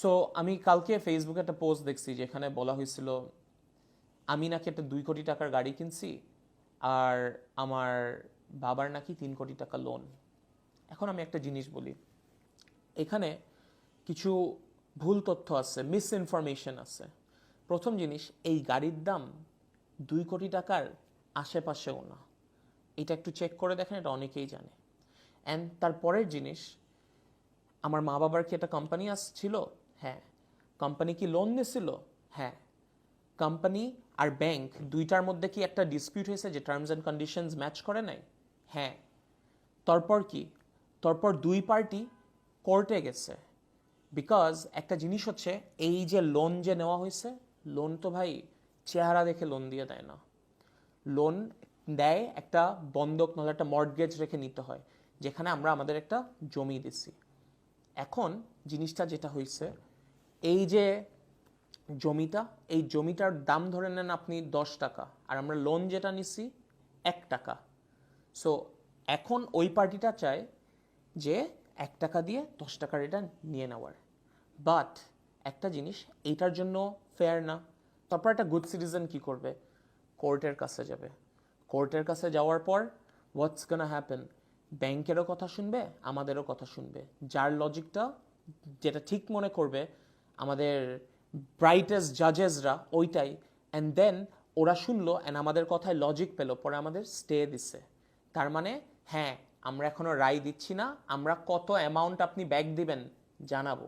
So আমি কালকে ফেসবুকে একটা পোস্ট দেখছি যেখানে বলা হয়েছিল, আমি নাকি একটা দুই কোটি টাকার গাড়ি কিনছি আর আমার বাবার নাকি তিন কোটি টাকা লোন এখন আমি একটা জিনিস বলি, এখানে কিছু ভুল তথ্য আছে মিস ইনফরমেশন আছে। প্রথম জিনিস, এই গাড়ির দাম দুই কোটি টাকার আশেপাশেও না। এটা একটু চেক করে দেখেন, এটা অনেকেই জানে। অ্যান্ড তারপরের জিনিস, আমার মা বাবার কি একটা কোম্পানি আসছিল হ্যাঁ। কোম্পানি কি লোন নিয়েছিল হ্যাঁ। কোম্পানি আর ব্যাংক দুইটার মধ্যে কি একটা ডিসপিউট হয়েছে যে টার্মস অ্যান্ড কন্ডিশনস ম্যাচ করে নাই? হ্যাঁ। তারপর কি? তারপর দুই পার্টি কোর্টে গেছে। বিকজ একটা জিনিস হচ্ছে, এই যে লোন যে নেওয়া হয়েছে লোন তো ভাই চেহারা দেখে লোন দিয়ে দেয় না। লোন দেয় একটা বন্ধক, নাহলে একটা মর্টগেজ রেখে নিতে হয়, যেখানে আমরা আমাদের একটা জমি দিছি। এখন জিনিসটা যেটা হয়েছে এই যে জমিটা, এই জমিটার দাম ধরে নেন আপনি দশ টাকা, আর আমরা লোন যেটা নিছি এক টাকা। সো এখন ওই পার্টিটা চায় যে এক টাকা দিয়ে দশ টাকার এটা নিয়ে নেওয়ার। বাট একটা জিনিস, এইটার জন্য ফেয়ার না। তারপর একটা গুড সিটিজেন কি করবে? কোর্টের কাছে যাবে। কোর্টের কাছে যাওয়ার পর হোয়াটস গানা হ্যাপেন ব্যাংকেরও কথা শুনবে, আমাদেরও কথা শুনবে। যার লজিকটা যেটা ঠিক মনে করবে আমাদের ব্রাইটেস্ট জাজেসরা ওইটাই। অ্যান্ড দেন ওরা শুনলো অ্যান্ড আমাদের কথায় লজিক পেল, পরে আমাদের স্টে দিছে। তার মানে হ্যাঁ আমরা এখনও রায় দিচ্ছি না, আমরা কত অ্যামাউন্ট আপনি ব্যাক দিবেন জানাব।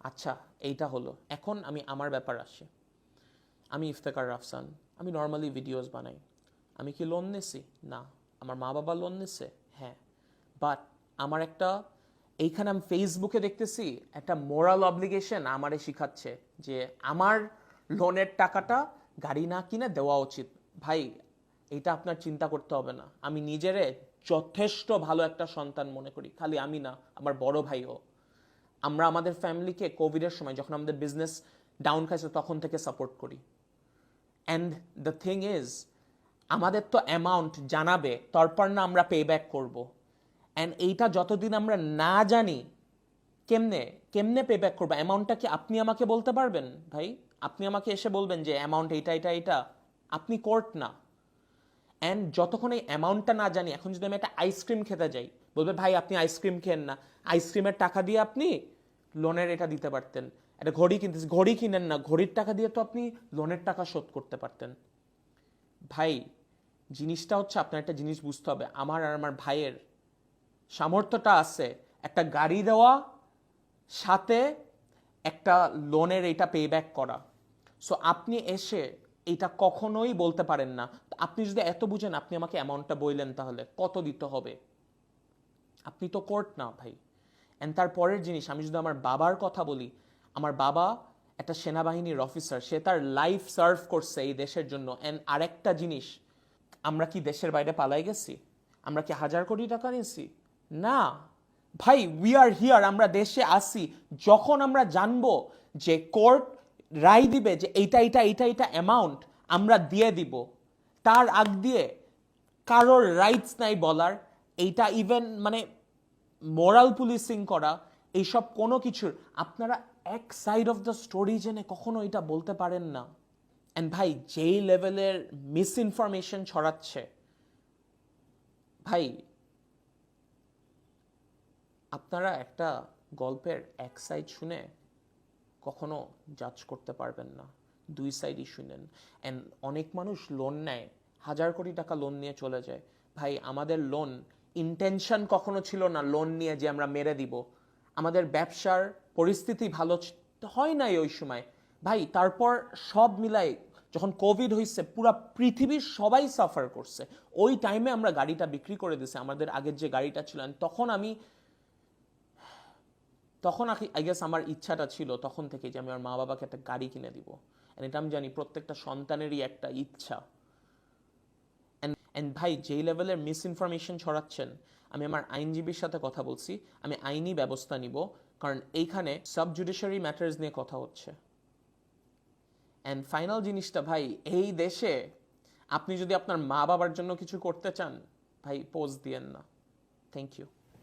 আচ্ছা এইটা হলো। এখন আমি আমার ব্যাপার আসি। আমি ইফতেকার রাফসান, আমি নর্মালি ভিডিওস বানাই। আমি কি লোন নিছি? না। আমার মা বাবা লোন নিছে? হ্যাঁ। বাট আমার একটা এইখানে আমি ফেসবুকে দেখতেছি একটা মোরাল অব্লিগেশন আমারে শিখাচ্ছে যে আমার লোনের টাকাটা গাড়ি না কিনে দেওয়া উচিত। ভাই, এটা আপনার চিন্তা করতে হবে না। আমি নিজেরে যথেষ্ট ভালো একটা সন্তান মনে করি। খালি আমি না, আমার বড় ভাইও। আমরা আমাদের ফ্যামিলিকে কোভিডের সময় যখন আমাদের বিজনেস ডাউন খাইছে তখন থেকে সাপোর্ট করি। অ্যান্ড দ্য থিং ইজ আমাদের তো অ্যামাউন্ট জানাবে, তারপর না আমরা পে ব্যাক করব। অ্যান্ড এইটা যতদিন আমরা না জানি, কেমনে কেমনে পে ব্যাক করব অ্যামাউন্টটা কি আপনি আমাকে বলতে পারবেন ভাই? আপনি আমাকে এসে বলবেন যে অ্যামাউন্ট এইটা এটা এটা আপনি কোর্ট না। অ্যান্ড যতক্ষণ এই অ্যামাউন্টটা না জানি, এখন যদি আমি একটা আইসক্রিম খেতে যাই, বলবে, ভাই, আপনি আইসক্রিম খেন না। আইসক্রিমের টাকা দিয়ে আপনি লোনের এটা দিতে পারতেন। একটা ঘড়ি কিনতেছি, ঘড়ি কিনেন না। ঘড়ির টাকা দিয়ে তো আপনি লোনের টাকা শোধ করতে পারতেন। ভাই, জিনিসটা হচ্ছে আপনার একটা জিনিস বুঝতে হবে। আমার আর আমার ভাইয়ের সামর্থ্যটা আছে, একটা গাড়ি দেওয়া, সাথে একটা লোনের এইটা পে ব্যাক করা। সো আপনি এসে এটা কখনোই বলতে পারেন না। আপনি যদি এত বুঝেন, আপনি আমাকে অ্যামাউন্টটা বললেন তাহলে কত দিতে হবে? আপনি তো কোর্ট না ভাই। অ্যান্ড তার পরের জিনিস, আমি যদি আমার বাবার কথা বলি, আমার বাবা একটা সেনাবাহিনীর অফিসার সে তার লাইফ সার্ভ করছে এই দেশের জন্য। অ্যান্ড আরেকটা জিনিস, আমরা কি দেশের বাইরে পালাই গেছি? আমরা কি হাজার কোটি টাকা নিয়েছি? না, ভাই উই আর হিয়ার আমরা দেশে আসি যখন আমরা জানব যে কোর্ট রায় দিবে যে এইটা এইটা এইটা এইটা অ্যামাউন্ট আমরা দিয়ে দিব, তার আগ দিয়ে কারোর রাইটস নাই বলার, এইটা ইভেন মানে মোরাল পুলিশিং করা, এইসব কোনো কিছুর, আপনারা এক সাইড অফ দ্য স্টোরি জেনে কখনো এটা বলতে পারেন না। অ্যান্ড ভাই, যেই লেভেলের মিস ইনফরমেশন ছড়াচ্ছে, ভাই আপনারা একটা গল্পের এক সাইড শুনে কখনো জাজ করতে পারবেন না। দুই সাইডই শুনেন। অ্যান্ড অনেক মানুষ লোন নেয়। হাজার কোটি টাকা লোন নিয়ে চলে যায়। ভাই, আমাদের লোন ইন্টেনশন কখনো ছিল না লোন নিয়ে যে আমরা মেরে দিব। আমাদের ব্যবসার পরিস্থিতি ভালো হয় নাই ওই সময়। ভাই, তারপর সব মিলাই যখন কোভিড হয়েছে পুরা পৃথিবীর সবাই সাফার করছে। ওই টাইমে আমরা গাড়িটা বিক্রি করে দিছে। আমাদের আগের যে গাড়িটা ছিল, and তখন আমি তখন আই গেস আমার ইচ্ছাটা ছিল তখন থেকে যে আমি আমার মা বাবাকে একটা গাড়ি কিনে দিব। And এটা আমি জানি প্রত্যেকটা সন্তানেরই একটা ইচ্ছা। অ্যান্ড ভাই, যেই লেভেলের মিস ইনফরমেশন ছড়াচ্ছেন, আমি আমার আইনজীবীর সাথে কথা বলছি, আমি আইনি ব্যবস্থা নিব, কারণ এইখানে সাব জুডিশিয়ারি ম্যাটার্স নিয়ে কথা হচ্ছে। অ্যান্ড ফাইনাল জিনিসটা ভাই, এই দেশে আপনি যদি আপনার মা বাবার জন্য কিছু করতে চান, ভাই পোজ দিয়েন না। Thank you